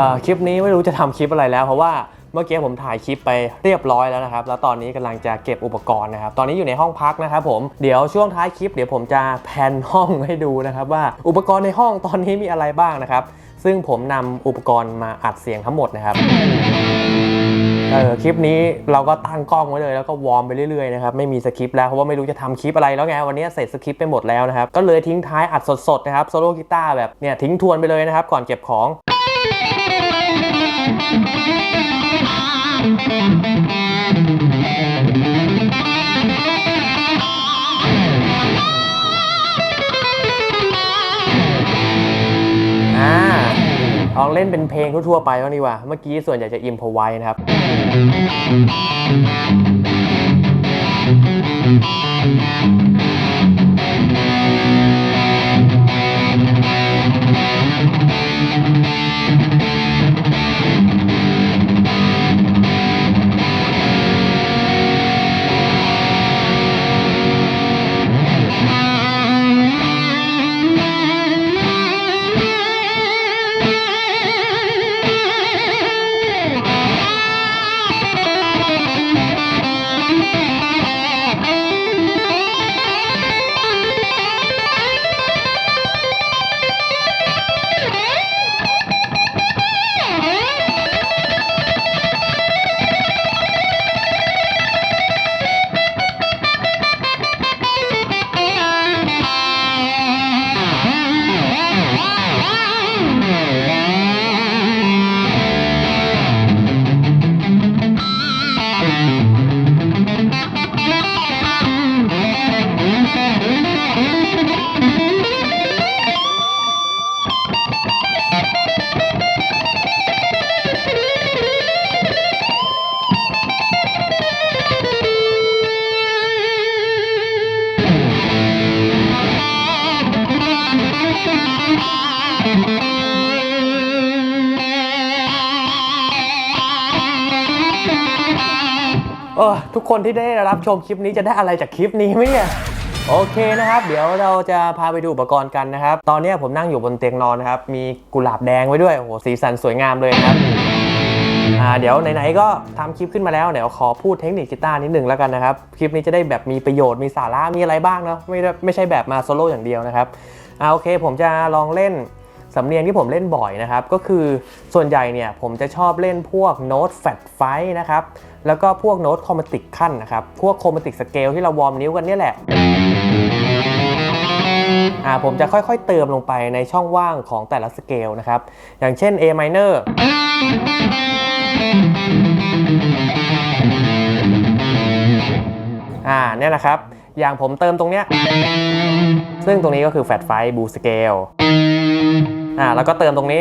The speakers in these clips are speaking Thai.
อ่อคลิปนี้ไม่รู้จะทำคลิปอะไรแล้ว เพราะว่าเมื่อกี้ผมถ่ายคลิปไปเรียบร้อยแล้วนะครับ แล้วตอนนี้กำลังจะเก็บอุปกรณ์นะครับ ตอนนี้อยู่ในห้องพักนะครับผม เดี๋ยวช่วงท้ายคลิปเดี๋ยวผมจะแพนห้องให้ดูนะครับว่าอุปกรณ์ในห้องตอนนี้มีอะไรบ้างนะครับ ซึ่งผมนำอุปกรณ์มาอัดเสียงทั้งหมดนะครับเออคลิปนี้เราก็ตั้งกล้องไว้เลยแล้วก็วอร์มไปเรื่อยๆนะครับไม่มีสคริปต์แล้วเพราะว่าไม่รู้จะทำคลิปอะไรแล้วไงวันนี้เสร็จสคริปต์ไปหมดแล้วนะครับก็เลยทิ้งท้ายอัดสดๆนะครับโซโล่กีตาร์แบบเนี่ยทิ้งทวนไปเลยนะครับก่อนเก็บของ อ่าลองเล่นเป็นเพลงทั่วๆไปบ้างดีกว่า เมื่อกี้ส่วนใหญ่จะอิมพอไว้นะครับอ ทุกคนที่ได้รับชมคลิปนี้จะได้อะไรจากคลิปนี้ไหมเนี่ยโอเคนะครับ เดี๋ยวเราจะพาไปดูอุปกรณ์กันนะครับ ตอนนี้ผมนั่งอยู่บนเตียงนอนนะครับ มีกุหลาบแดงไว้ด้วยโอ้โหสีสันสวยงามเลยครับอ่าเดี๋ยวไหนๆก็ทำคลิปขึ้นมาแล้วเดี๋ยวขอพูดเทคนิคกีตาร์นิดหนึ่งแล้วกันนะครับ คลิปนี้จะได้แบบมีประโยชน์มีสาระมีอะไรบ้างเนาะไม่ได้ไม่ใช่แบบมาโซโล่อย่างเดียวนะครับอ่าโอเค ผมจะลองเล่น สำเนียงที่ผมเล่นบ่อยนะครับ ก็คือส่วนใหญ่เนี่ยผมจะชอบเล่นพวกโน้ตแฟตไฟนะครับ แล้วก็พวกโน้ตคอมติกขั้นนะครับ พวกโคมติกสเกลที่เราวอร์มนิ้วกันนี่แหละอ่าผมจะค่อยๆเติมลงไปในช่องว่างของแต่ละสเกลนะครับ อย่างเช่น A minor อ่าเนี่ยนะครับ อย่างผมเติมตรงเนี้ย ซึ่งตรงนี้ก็คือแฟตไฟบูสเกล อ่าแล้วก็เติมตรงนี้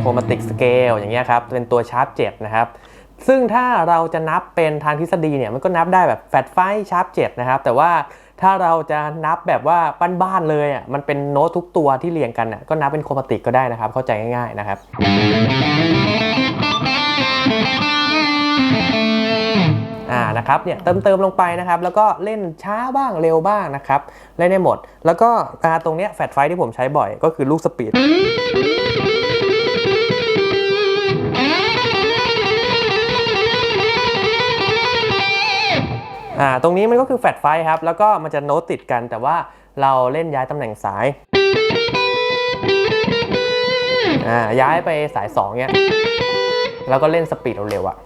โครมาติกสเกลอย่างเงี้ยครับ เป็นตัวชาร์ป7นะครับ ซึ่งถ้าเราจะนับเป็นทางทฤษฎีเนี่ย มันก็นับได้แบบแฟตไฟชาร์ป7นะครับ แต่ว่าถ้าเราจะนับแบบว่าบ้านๆเลยอะมันเป็นโน้ตทุกตัวที่เรียงกันอะก็นับเป็นโครมาติกก็ได้นะครับ เข้าใจง่ายๆนะครับ นะครับเนี่ยเติมเติมลงไปนะครับ แล้วก็เล่นช้าบ้างเร็วบ้างนะครับเล่นได้หมด แล้วก็อ่าตรงเนี้ยแฟลชไฟที่ผมใช้บ่อยก็คือลูกสปีดอ่าตรงนี้มันก็คือแฟลชไฟครับ แล้วก็มันจะโน้ตติดกัน แต่ว่าเราเล่นย้ายตำแหน่งสายอ่าย้ายไปสาย2เนี่ยแล้วก็เล่นสปีดเร็วๆอะ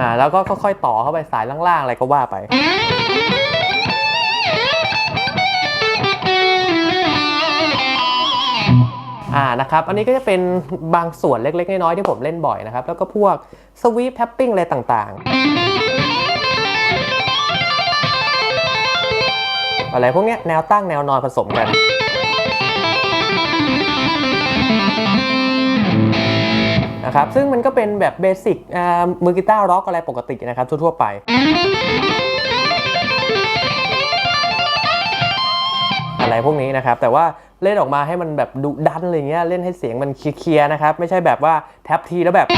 อ่าแล้วก็ค่อยๆต่อเข้าไปสายล่างๆอะไรก็ว่าไป อ่านะครับอันนี้ก็จะเป็นบางส่วนเล็กๆ น้อยๆที่ผมเล่นบ่อยนะครับ แล้วก็พวกสวีปแท็ปปิ้งอะไรต่างๆ อะไรพวกเนี้ยแนวตั้งแนวนอนผสมกัน นะครับซึ่งมันก็เป็นแบบเบสิกอ่ามือกีตาร์ร็อกอะไรปกตินะครับทั่วๆไปอะไรพวกนี้นะครับ แต่ว่าเล่นออกมาให้มันแบบดุดันอะไรเงี้ยเล่นให้เสียงมันเคลียร์นะครับ ไม่ใช่แบบว่าแท็บทีแล้วแบบ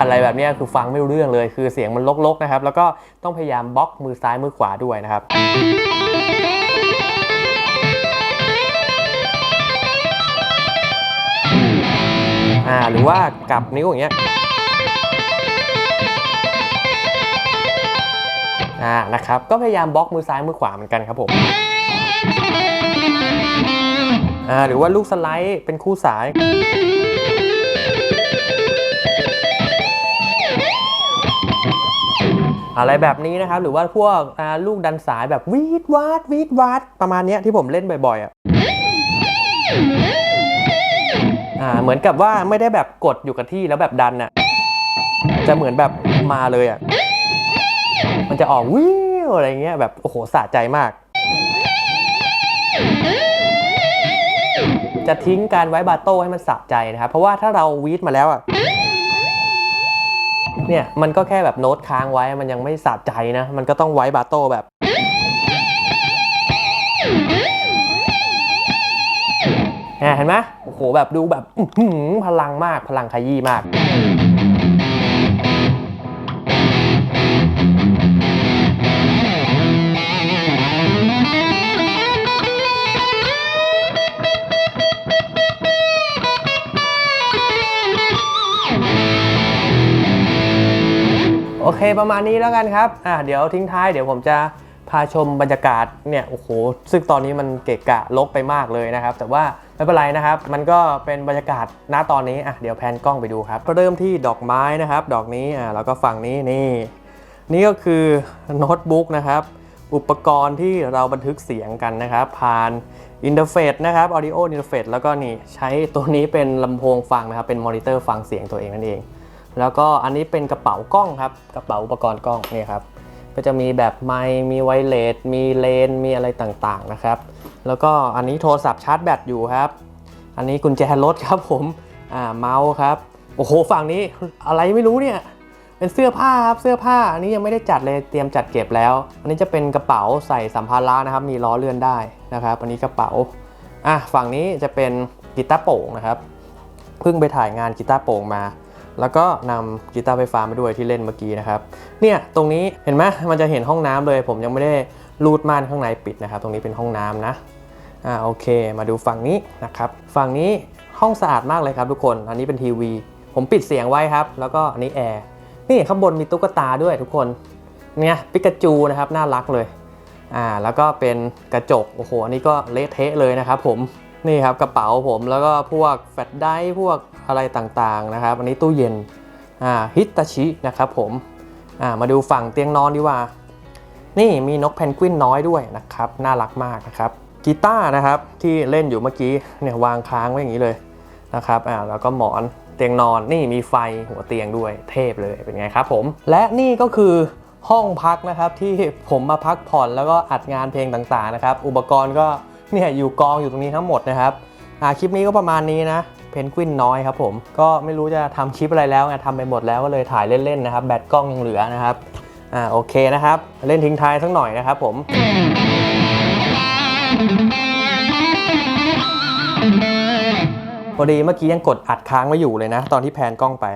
อะไรแบบเนี้ยคือฟังไม่รู้เรื่องเลย คือเสียงมันลกๆนะครับ แล้วก็ต้องพยายามบล็อกมือซ้ายมือขวาด้วยนะครับ อ่าหรือว่ากลับนิ้วอย่างเงี้ยอ่านะครับก็พยายามบล็อกมือซ้ายมือขวาเหมือนกันครับผมอ่าหรือว่าลูกสไลด์เป็นคู่สายอะไรแบบนี้นะครับ หรือว่าพวกอ่าลูกดันสายแบบวีดวาดวีดวาดประมาณนี้ที่ผมเล่นบ่อยๆอะ อ่าเหมือนกับว่าไม่ได้แบบกดอยู่กับที่แล้วแบบดันอะจะเหมือนแบบมาเลยอะมันจะออกวิวอะไรเงี้ยแบบโอ้โหสะใจมาก จะทิ้งการไว้บาโต้ให้มันสะใจนะครับ เพราะว่าถ้าเราวีดมาแล้วอะเนี่ยมันก็แค่แบบโน้ตค้างไว้มันยังไม่สะใจนะ มันก็ต้องไว้บาโต้แบบ เห็นไหมโอ้โหแบบดูแบบฮือพลังมากพลังขยี้มากโอเคประมาณนี้แล้วกันครับ อะเดี๋ยวทิ้งท้ายเดี๋ยวผมจะพาชมบรรยากาศเนี่ยโอ้โห ซึ่งตอนนี้มันเกะกะลกไปมากเลยนะครับ แต่ว่า ไม่เป็นไรนะครับ มันก็เป็นบรรยากาศณตอนนี้อะเดี๋ยวแพนกล้องไปดูครับเริ่มที่ดอกไม้นะครับ ดอกนี้อะแล้วก็ฝั่งนี้นี่ นี่ก็คือโน้ตบุ๊กนะครับ อุปกรณ์ที่เราบันทึกเสียงกันนะครับ ผ่านอินเทอร์เฟซนะครับ audio interface แล้วก็นี่ใช้ตัวนี้เป็นลำโพงฟังนะครับ เป็นมอนิเตอร์ฟังเสียงตัวเองนั่นเอง แล้วก็อันนี้เป็นกระเป๋ากล้องครับ กระเป๋าอุปกรณ์กล้องนี่ครับ ก็จะมีแบบไมค์มีไวเลสมีเลน มีอะไรต่างๆนะครับ แล้วก็อันนี้โทรศัพท์ชาร์จแบตอยู่ครับ อันนี้กุญแจรถครับผม อ่าเมาส์ครับ โอ้โหฝั่งนี้อะไรไม่รู้เนี่ย เป็นเสื้อผ้าครับเสื้อผ้า อันนี้ยังไม่ได้จัดเลยเตรียมจัดเก็บแล้ว อันนี้จะเป็นกระเป๋าใส่สัมภาระนะครับ มีล้อเลื่อนได้นะครับ อันนี้กระเป๋า อะฝั่งนี้จะเป็นกีตาร์โป่งนะครับ เพิ่งไปถ่ายงานกีตาร์โป่งมา แล้วก็นำกีตาร์ไฟฟ้ามาด้วยที่เล่นเมื่อกี้นะครับ เนี่ยตรงนี้เห็นไหมมันจะเห็นห้องน้ำเลย ผมยังไม่ได้รูดม่านข้างในปิดนะครับ ตรงนี้เป็นห้องน้ำนะ อ่าโอเค มาดูฝั่งนี้นะครับ ฝั่งนี้ห้องสะอาดมากเลยครับทุกคน อันนี้เป็นทีวี ผมปิดเสียงไว้ครับ แล้วก็อันนี้แอร์ นี่ข้างบนมีตุ๊กตาด้วยทุกคน เนี่ยปิกาจูนะครับน่ารักเลย อ่าแล้วก็เป็นกระจก โอ้โห อันนี้ก็เละเทะเลยนะครับผม นี่ครับกระเป๋าผมแล้วก็พวกแฟลชไดร์พวกอะไรต่างๆนะครับ อันนี้ตู้เย็นฮิตาชินะครับผมามาดูฝั่งเตียงนอนดีกว่า นี่มีนกเพนกวินน้อยด้วยนะครับ น่ารักมากนะครับกีตาร์นะครับที่เล่นอยู่เมื่อกี้เนี่ยวางค้างไว้อย่างนี้เลยนะครับอ่าแล้วก็หมอนเตียงนอนนี่มีไฟหัวเตียงด้วยเทพเลยเป็นไงครับผม และนี่ก็คือห้องพักนะครับที่ผมมาพักผ่อนแล้วก็อัดงานเพลงต่างๆนะครับ อุปกรณ์ก็ เนี่ยอยู่กองอยู่ตรงนี้ทั้งหมดนะครับอ่าคลิปนี้ก็ประมาณนี้นะ เพนกวินน้อยครับผม ก็ไม่รู้จะทำคลิปอะไรแล้วไงทำไปหมดแล้วก็เลยถ่ายเล่นๆนะครับ แบตกล้องยังเหลือนะครับ อ่าโอเคนะครับ เล่นทิ้งท้ายสักหน่อยนะครับผม พอดีเมื่อกี้ยังกดอัดค้างไว้อยู่เลยนะ ตอนที่แพนกล้องไป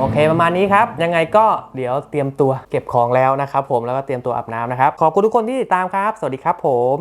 โอเคประมาณนี้ครับ ยังไงก็เดี๋ยวเตรียมตัวเก็บของแล้วนะครับผมแล้วก็เตรียมตัวอาบน้ำนะครับ ขอบคุณทุกคนที่ติดตามครับ สวัสดีครับผม